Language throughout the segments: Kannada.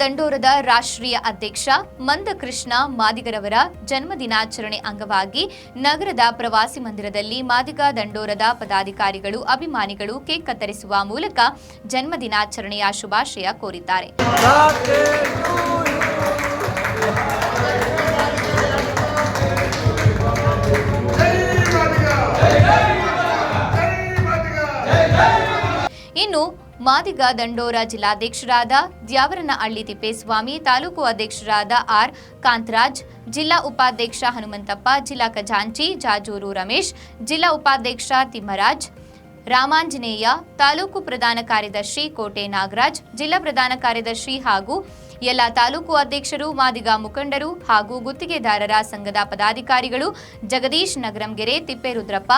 ದಂಡೋರದ ರಾಷ್ಟ್ರೀಯ ಅಧ್ಯಕ್ಷ ಮಂದಕೃಷ್ಣ ಮಾದಿಗರವರ ಜನ್ಮದಿನಾಚರಣೆ ಅಂಗವಾಗಿ ನಗರದ ಪ್ರವಾಸಿ ಮಂದಿರದಲ್ಲಿ ಮಾದಿಗ ದಂಡೋರದ ಪದಾಧಿಕಾರಿಗಳು, ಅಭಿಮಾನಿಗಳು ಕೇಕ್ ಕತ್ತರಿಸುವ ಮೂಲಕ ಜನ್ಮದಿನಾಚರಣೆಯ ಶುಭಾಶಯ ಕೋರಿದ್ದಾರೆ. ಇನ್ನು ಮಾದಿಗ ದಂಡೋರ ಜಿಲ್ಲಾಧ್ಯಕ್ಷರಾದ ದ್ಯಾವರನಹಳ್ಳಿ ತಿಪ್ಪೇಸ್ವಾಮಿ, ತಾಲೂಕು ಅಧ್ಯಕ್ಷರಾದ ಆರ್ ಕಾಂತರಾಜ್, ಜಿಲ್ಲಾ ಉಪಾಧ್ಯಕ್ಷ ಹನುಮಂತಪ್ಪ, ಜಿಲ್ಲಾ ಖಜಾಂಚಿ, ಜಾಜೂರು ರಮೇಶ್, ಜಿಲ್ಲಾ ಉಪಾಧ್ಯಕ್ಷ ತಿಮ್ಮರಾಜ್ ರಾಮಾಂಜನೇಯ ತಾಲೂಕು ಪ್ರಧಾನ ಕಾರ್ಯದರ್ಶಿ ಕೋಟೆ ನಾಗರಾಜ್, ಜಿಲ್ಲಾ ಪ್ರಧಾನ ಕಾರ್ಯದರ್ಶಿ ಹಾಗೂ ಎಲ್ಲ ತಾಲೂಕು ಅಧ್ಯಕ್ಷರು, ಮಾದಿಗ ಮುಖಂಡರು ಹಾಗೂ ಗುತ್ತಿಗೆದಾರರ ಸಂಘದ ಪದಾಧಿಕಾರಿಗಳು ಜಗದೀಶ್ ನಗರಂಗೆರೆ, ತಿಪ್ಪೇರುದ್ರಪ್ಪ,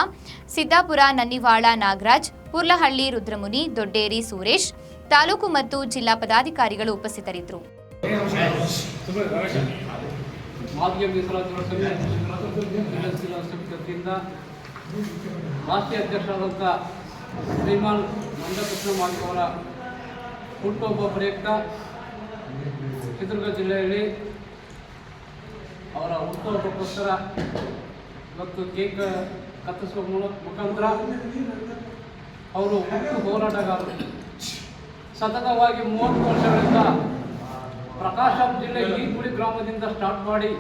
ಸಿದ್ದಾಪುರ ನನ್ನಿವಾಳ ನಾಗರಾಜ್, ಪುರ್ಲಹಳ್ಳಿ ರುದ್ರಮುನಿ, ದೊಡ್ಡೇರಿ ಸುರೇಶ್, ತಾಲೂಕು ಮತ್ತು ಜಿಲ್ಲಾ ಪದಾಧಿಕಾರಿಗಳು ಉಪಸ್ಥಿತರಿದ್ದರು. ರಾಷ್ಟ್ರೀಯ ಅಧ್ಯಕ್ಷರಾದಂಥ ಶ್ರೀಮಾನ್ ಮಂದಕೃಷ್ಣ ಮಾಡಿ ಅವರ ಹುಟ್ಟುಹಬ್ಬ ಪ್ರಯುಕ್ತ ಚಿತ್ರದುರ್ಗ ಜಿಲ್ಲೆಯಲ್ಲಿ ಅವರ ಹುಟ್ಟುಹಬ್ಬಕ್ಕೋಸ್ಕರ ಇವತ್ತು ಕೇಕ್ ಕತ್ತರಿಸುವ ಮೂಲಕ ಮುಖಾಂತರ ಅವರು ಹುಟ್ಟು ಹೋರಾಟಗಾರರು. ಸತತವಾಗಿ ಮೂವತ್ತು ವರ್ಷಗಳಿಂದ ಪ್ರಕಾಶಂ ಜಿಲ್ಲೆ ಈಗುಳಿ ಗ್ರಾಮದಿಂದ ಸ್ಟಾರ್ಟ್ ಮಾಡಿ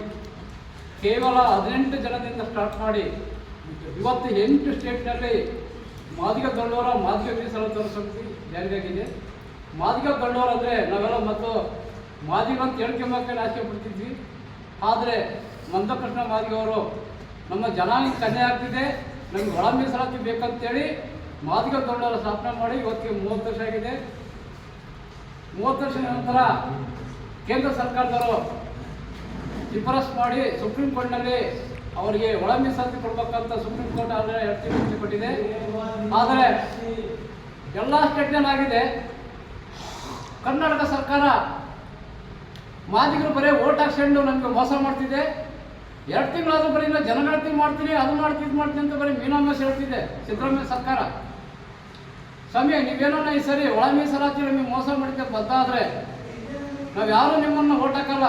ಕೇವಲ ಹದಿನೆಂಟು ಜನದಿಂದ ಸ್ಟಾರ್ಟ್ ಮಾಡಿ ಇವತ್ತು ಎಂಟು ಸ್ಟೇಟ್ನಲ್ಲಿ ಮಾದಿಗ ಗಂಡೋರ ಮಾದಿಗ ಮೀಸಲಾತಿ ಸಮಿತಿ ಜಾರಿಯಾಗಿದೆ. ಮಾದಿಗ ಗಂಡೋರ ಅಂದರೆ ನಾವೆಲ್ಲ ಮತ್ತು ಮಾದಿಗ ಅಂತ ಹೇಳ್ಕೊಂಬಕ್ಕೆ ಆಸೆ ಪಡ್ತಿದ್ವಿ. ಆದರೆ ಮಂದಕೃಷ್ಣ ಮಾದಿಗವರು ನಮ್ಮ ಜನಾಂಗ ಕನ್ಯೆ ಆಗ್ತಿದೆ, ನಮಗೆ ಒಳ ಮೀಸಲಾತಿ ಬೇಕಂತೇಳಿ ಮಾದಿಗ ಗಂಡೋರ ಸ್ಥಾಪನೆ ಮಾಡಿ ಇವತ್ತಿಗೆ ಮೂವತ್ತು ವರ್ಷ ಆಗಿದೆ. ಮೂವತ್ತು ವರ್ಷದ ನಂತರ ಕೇಂದ್ರ ಸರ್ಕಾರದವರು ಶಿಫಾರಸ್ ಮಾಡಿ ಸುಪ್ರೀಂ ಕೋರ್ಟ್ನಲ್ಲಿ ಅವರಿಗೆ ಒಳ ಮೀಸಲಾತಿ ಕೊಡ್ಬೇಕಂತ ಸುಪ್ರೀಂ ಕೋರ್ಟ್ ಆದರೆ ಎರಡು ತಿಂಗಳು ಕೊಟ್ಟಿದೆ ಆದರೆ ಎಲ್ಲ ಸ್ಟೇಟ್ನಲ್ಲಿ ಆಗಿದೆ. ಕರ್ನಾಟಕ ಸರ್ಕಾರ ಮಾದಿಗರು ಬರೀ ಓಟ್ ಹಾಕ್ಸ್ಕೊಂಡು ನಮಗೆ ಮೋಸ ಮಾಡ್ತಿದೆ. ಎರಡು ತಿಂಗಳಾದ್ರೂ ಬರೀ ಇಲ್ಲ ಜನಗಣತಿ ಮಾಡ್ತೀನಿ, ಅದು ಮಾಡ್ತೀನಿ, ಇದು ಮಾಡ್ತೀನಿ ಅಂತ ಬರೀ ಮೀನಾಮೇಶ ಹೇಳ್ತಿದೆ ಸಿದ್ದರಾಮಯ್ಯ ಸರ್ಕಾರ. ಸ್ವಾಮಿ ನೀವೇನೋ ಈ ಸರಿ ಒಳ ಮೀಸಲಾತಿ ನಮಗೆ ಮೋಸ ಮಾಡಿದ್ದೆ ಬದ್ದಾದ್ರೆ ನಾವು ಯಾರು ನಿಮ್ಮನ್ನು ಓಟ್ ಹಾಕಲ್ಲ.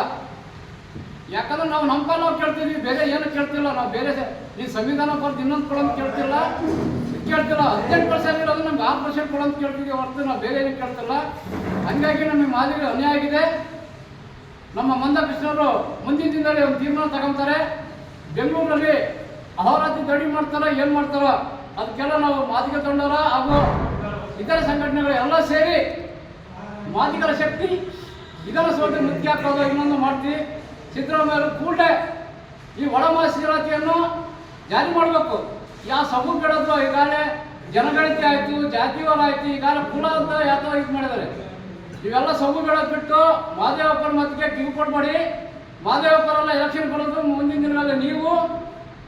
ಯಾಕಂದ್ರೆ ನಾವು ನಮ್ಮ ಪಾಲ್ ನಾವು ಕೇಳ್ತೀವಿ ಬೇರೆ ಏನು ಕೇಳ್ತಿಲ್ಲ, ನಾವು ಬೇರೆ ಈ ಸಂವಿಧಾನ ಬರ್ದು ಇನ್ನೊಂದು ಕೊಡೋದು ಕೇಳ್ತಿಲ್ಲ. ಕೇಳ್ತಿಲ್ಲ, ಹದಿನೆಂಟು ಪರ್ಸೆಂಟ್ ಇರೋದು ನಮ್ಗೆ ಆರು ಪರ್ಸೆಂಟ್ ಕೊಡೋದು ಕೇಳ್ತೀವಿ ಹೊರತು, ನಾವು ಬೇರೆ ಏನು ಕೇಳ್ತಿಲ್ಲ. ಹಂಗಾಗಿ ನಮಗೆ ಮಾದರಿ ಅನ್ಯಾಯ ಆಗಿದೆ. ನಮ್ಮ ಮಂದ ಕೃಷ್ಣರು ಮುಂದಿನ ದಿನದಲ್ಲಿ ಒಂದು ತೀರ್ಮಾನ ತಗೊಂತಾರೆ. ಬೆಂಗಳೂರಲ್ಲಿ ಅಹೋರಾತ್ರಿ ದಡಿ ಮಾಡ್ತಾರ, ಏನು ಮಾಡ್ತಾರ, ಅದಕ್ಕೆಲ್ಲ ನಾವು ಮಾದಿಗ ತಂಡರ ಹಾಗೂ ಇತರ ಸಂಘಟನೆಗಳು ಎಲ್ಲ ಸೇರಿ ಮಾದಿಗರ ಶಕ್ತಿ, ಇದರ ಸೋಟಿ ಮುಖ್ಯ ಹಾಕೋದು ಇನ್ನೊಂದು ಮಾಡ್ತೀವಿ. ಸಿದ್ದರಾಮಯ್ಯ ಕೂಡಲೇ ಈ ಒಳ ಮೀಸಲಾತಿಯನ್ನು ಜಾರಿ ಮಾಡಬೇಕು. ಯಾವ ಸಮೂಹ ಬಿಡೋದು ಈಗಾಗಲೇ ಜನಗಣತಿ ಆಯಿತು, ಜಾತಿವಾರ ಆಯಿತು, ಈಗಾಗಲೇ ಕುಲ ಅಂತ ಯಾವ ಇದು ಮಾಡಿದ್ದಾರೆ. ಇವೆಲ್ಲ ಸಮೂಹ ಬಿಟ್ಟು ಮಾದೇವಪ್ಪರ ಮತ್ತಿಗೆ ಕಿವಿ ಮಾಡಿ ಮಾದೇವಪ್ಪರೆಲ್ಲ ಎಲೆಕ್ಷನ್ ಬರೋದು ಮುಂದಿನ ದಿನಗಳಲ್ಲಿ ನೀವು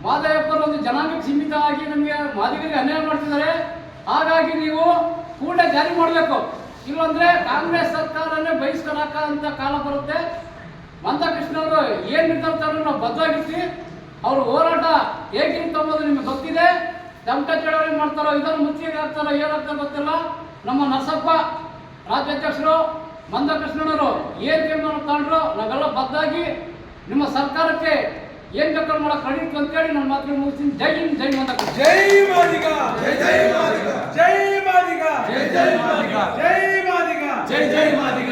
ಮಾದೇವಪ್ಪರ ಒಂದು ಜನಾಂಗಕ್ಕೆ ಸೀಮಿತವಾಗಿ ನಮಗೆ ಮಾದಿಗರಿಗೆ ಅನ್ಯಾಯ ಮಾಡ್ತಿದ್ದಾರೆ. ಹಾಗಾಗಿ ನೀವು ಕೂಡ ಜಾರಿ ಮಾಡಬೇಕು. ಇಲ್ಲಂದ್ರೆ ಕಾಂಗ್ರೆಸ್ ಸರ್ಕಾರನೇ ಬಹಿಷ್ಕರಾಕ ಅಂತ ಕಾಲ ಬರುತ್ತೆ. ಮಂದಕೃಷ್ಣವರು ಏನ್ ನಿರ್ಧಾರ ತಗೊಂಡ್ರು ನಾವು ಬದ್ಧವಾಗಿರ್ತೀವಿ ಅವ್ರ ಹೋರಾಟ ಹೇಗಿರುತ್ತೆ ಅನ್ನೋದು ನಿಮಗೆ ಗೊತ್ತಿದೆ. ತಮಟ ಚಳವಳಿ ಮಾಡ್ತಾರೋ ಇದನ್ನು ಮುಚ್ಚಿಗೆ ಹಾಕ್ತಾರೋ ಏನಾಗ್ತಾರೋ ಗೊತ್ತಿಲ್ಲ. ನಮ್ಮ ನರಸಪ್ಪ ರಾಜ್ಯಾಧ್ಯಕ್ಷರು ಮಂದಕೃಷ್ಣನವರು ಏನ್ ತೀರ್ಮಾನ ತಗೊಂಡ್ರು ನಾವೆಲ್ಲ ಬದ್ದಾಗಿ ನಿಮ್ಮ ಸರ್ಕಾರಕ್ಕೆ ಏನ್ ಬೇಕಾದ್ರೆ ಮಾಡೋ ಕ್ರೆಡಿಟ್ ಅಂತೇಳಿ ನನ್ನ ಮಾತ್ರ ಮುಗಿಸ್ತೀನಿ. ಜೈ ಹಿಂದ್ ಜೈ ಮಂದಕ ಜೈ ಮಾದಿಗ ಜೈ ಜೈ ಮಾದಿಗ ಜೈ ಮಾದಿಗ ಜೈ ಜೈ ಮಾದಿಗ ಜೈ ಮಾದಿಗ. ಜೈ ಜೈ ಮಾದಿಗ.